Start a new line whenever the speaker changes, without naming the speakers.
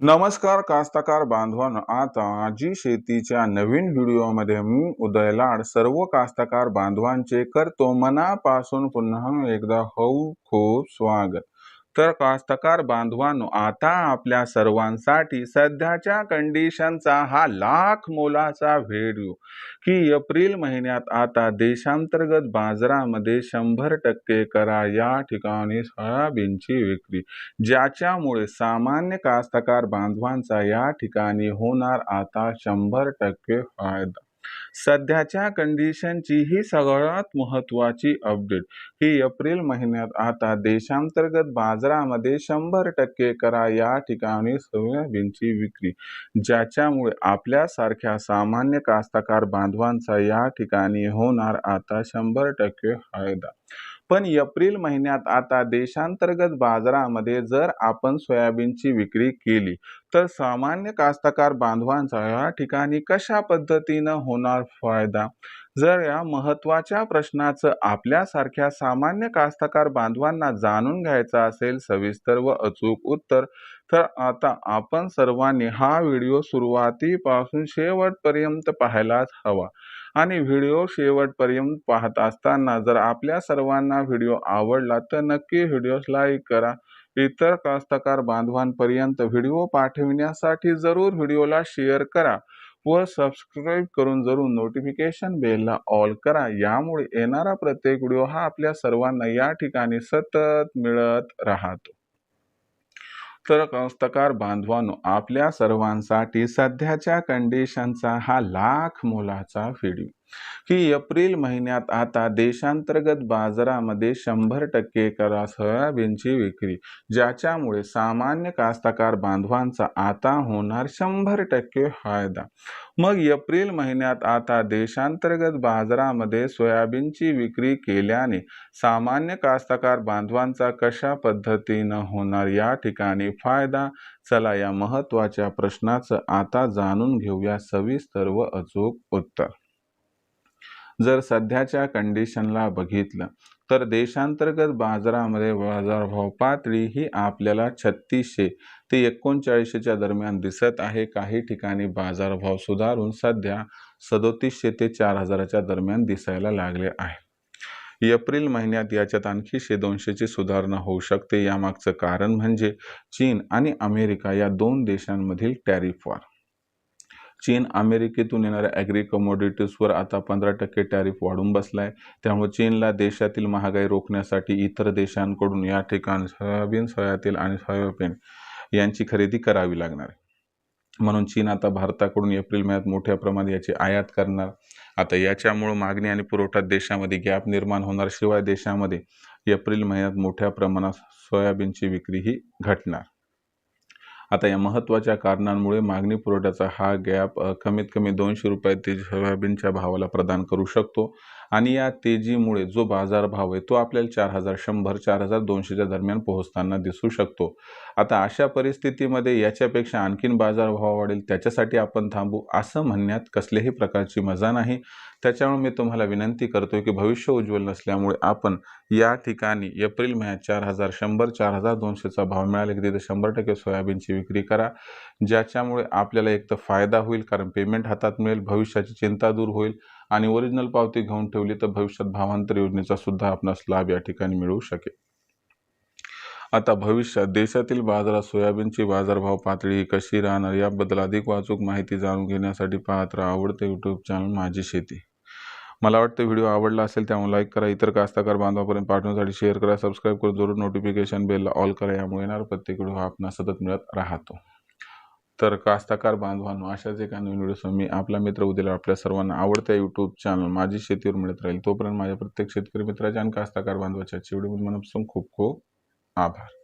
नमस्कार कास्तकार बांधवांनो आता आजी शेतीच्या नवीन व्हिडिओमध्ये मी उदय लाड. सर्व कास्तकार बांधवांचे करतो मनापासून पुन्हा एकदा होऊ खूप स्वागत. तर कास्तकार बांधवांनो आता आपल्या सर्वांसाठी सध्याच्या कंडिशनचा हा लाख मोलाचा व्हिडिओ की एप्रिल महिन्यात आता देशांतर्गत बाजारामध्ये शंभर टक्के करा या ठिकाणी सोयाबीनची विक्री. ज्याच्यामुळे सामान्य कास्तकार बांधवांचा या ठिकाणी होणार आता शंभर टक्के फायदा. सध्याच्या कंडिशनची ही सगळ्यात महत्वाची अपडेट ही एप्रिल महिन्यात आता देशांतर्गत बाजारामध्ये शंभर टक्के करा या ठिकाणी सोयाबीनची विक्री ज्याच्यामुळे आपल्यासारख्या सामान्य कास्तकार बांधवांचा या ठिकाणी होणार आता शंभर टक्के फायदा. पण एप्रिल महिन्यात आता देशांतर्गत बाजारामध्ये जर आपण सोयाबीनची विक्री केली तर सामान्य कास्तकार बांधवांचा या ठिकाणी कशा पद्धतीनं होणार फायदा? जर या महत्त्वाच्या प्रश्नाचं आपल्यासारख्या सामान्य कास्तकार बांधवांना जाणून घ्यायचं असेल सविस्तर व अचूक उत्तर तर आता आपण सर्वांनी हा व्हिडिओ सुरुवातीपासून शेवटपर्यंत पाहायलाच हवा. आणि व्हिडिओ शेवटपर्यंत पाहत असताना जर आपल्या सर्वांना व्हिडिओ आवडला तर नक्की व्हिडिओस लाईक करा. इतर कास्तकार बांधवांपर्यंत व्हिडिओ पाठविण्यासाठी जरूर व्हिडिओला शेअर करा व सबस्क्राईब करून जरूर नोटिफिकेशन बेलला ऑल करा. यामुळे येणारा प्रत्येक व्हिडिओ हा आपल्या सर्वांना या ठिकाणी सतत मिळत राहतो. तर कास्तकार बांधवांनो आपल्या सर्वांसाठी सध्याच्या कंडिशनचा हा लाख मोलाचा व्हिडिओ की एप्रिल महिन्यात आता देशांतर्गत बाजारामध्ये शंभर टक्के करा सोयाबीनची विक्री ज्याच्यामुळे सामान्य कास्तकार बांधवांचा आता होणार शंभर टक्के फायदा. मग एप्रिल महिन्यात आता देशांतर्गत बाजारामध्ये सोयाबीनची विक्री केल्याने सामान्य कास्तकार बांधवांचा कशा पद्धतीनं होणार या ठिकाणी फायदा? चला या महत्त्वाच्या प्रश्नाचं आता जाणून घेऊया सविस्तर व अचूक उत्तर. जर सध्याच्या कंडिशनला बघितलं तर देशांतर्गत बाजारामध्ये बाजारभाव पातळी ही आपल्याला छत्तीसशे ते एकोणचाळीसशेच्या दरम्यान दिसत आहे. काही ठिकाणी बाजारभाव सुधारून सध्या सदोतीसशे ते चार हजाराच्या दरम्यान दिसायला लागले आहे. एप्रिल महिन्यात याच्यात आणखी शे दोनशेची सुधारणा होऊ शकते. यामागचं कारण म्हणजे चीन आणि अमेरिका या दोन देशांमधील टॅरिफ वार चीन अमेरिकेतून येणाऱ्या ॲग्री कमोडिटीजवर आता पंधरा टक्के टॅरिफ वाढून बसला आहे त्यामुळे चीनला देशातील महागाई रोखण्यासाठी इतर देशांकडून या ठिकाणी सोयाबीन सोयातील आणि सोयाबीन यांची खरेदी करावी लागणार आहे. म्हणून चीन आता भारताकडून एप्रिल महिन्यात मोठ्या प्रमाणात याची आयात करणार. आता याच्यामुळं मागणी आणि पुरवठा देशामध्ये गॅप निर्माण होणार. शिवाय देशामध्ये एप्रिल महिन्यात मोठ्या प्रमाणात सोयाबीनची विक्री ही घटणार. आता या महत्त्वाच्या कारणांमुळे मागणी पुरवठ्याचा हा गॅप कमीत कमी दोनशे रुपये तेज सोयाबीनच्या भावाला प्रदान करू शकतो. आणि या तेजीमुळे जो बाजारभाव आहे तो आपल्याला चार हजार शंभर चार हजार दोनशेच्या दरम्यान पोहोचताना दिसू शकतो. आता अशा परिस्थितीमध्ये याच्यापेक्षा आणखीन बाजारभाव वाढेल त्याच्यासाठी आपण थांबू असं म्हणण्यात कसल्याही प्रकारची मजा नाही. त्याच्यामुळे मी तुम्हाला विनंती करतो की भविष्य उज्ज्वल नसल्यामुळे आपण या ठिकाणी एप्रिल महिन्यात चार हजार शंभर चार हजार दोनशेचा भाव मिळाला की तिथे शंभर टक्के सोयाबीनची विक्री करा. ज्याच्यामुळे आपल्याला एक तर फायदा होईल कारण पेमेंट हातात मिळेल भविष्याची चिंता दूर होईल आणि ओरिजिनल पावती घेऊन ठेवली तर भविष्यात भावांतर योजनेचा सुद्धा आपणास लाभ या ठिकाणी मिळू शकेल. आता भविष्यात देशातील बाजारात सोयाबीनची बाजारभाव पातळी कशी राहणार याबद्दल अधिक वाचूक माहिती जाणून घेण्यासाठी पाहत राहा आवडते यूट्यूब चॅनल माझी शेती. मला वाटतं व्हिडिओ आवडला असेल त्यामुळे लाईक करा इतर कास्तकार बांधवापर्यंत पाठवण्यासाठी शेअर करा सबस्क्राईब करून जरूर नोटिफिकेशन बेलला ऑल करा यामुळे येणार प्रत्येक व्हिडिओ हा आपण सतत मिळत राहतो. तर कास्ताकार बांधवांनो अशाच एका नवीन व्हिडिओ मी आपला मित्र उद्याला आपल्या सर्वांना आवडत्या यूट्यूब चॅनल माझी शेतीवर मिळत राहील. तोपर्यंत माझ्या प्रत्येक शेतकरी मित्राच्या आणि कास्ताकार बांधवाच्या व्हिडिओ मनापासून खूप खूप आभार.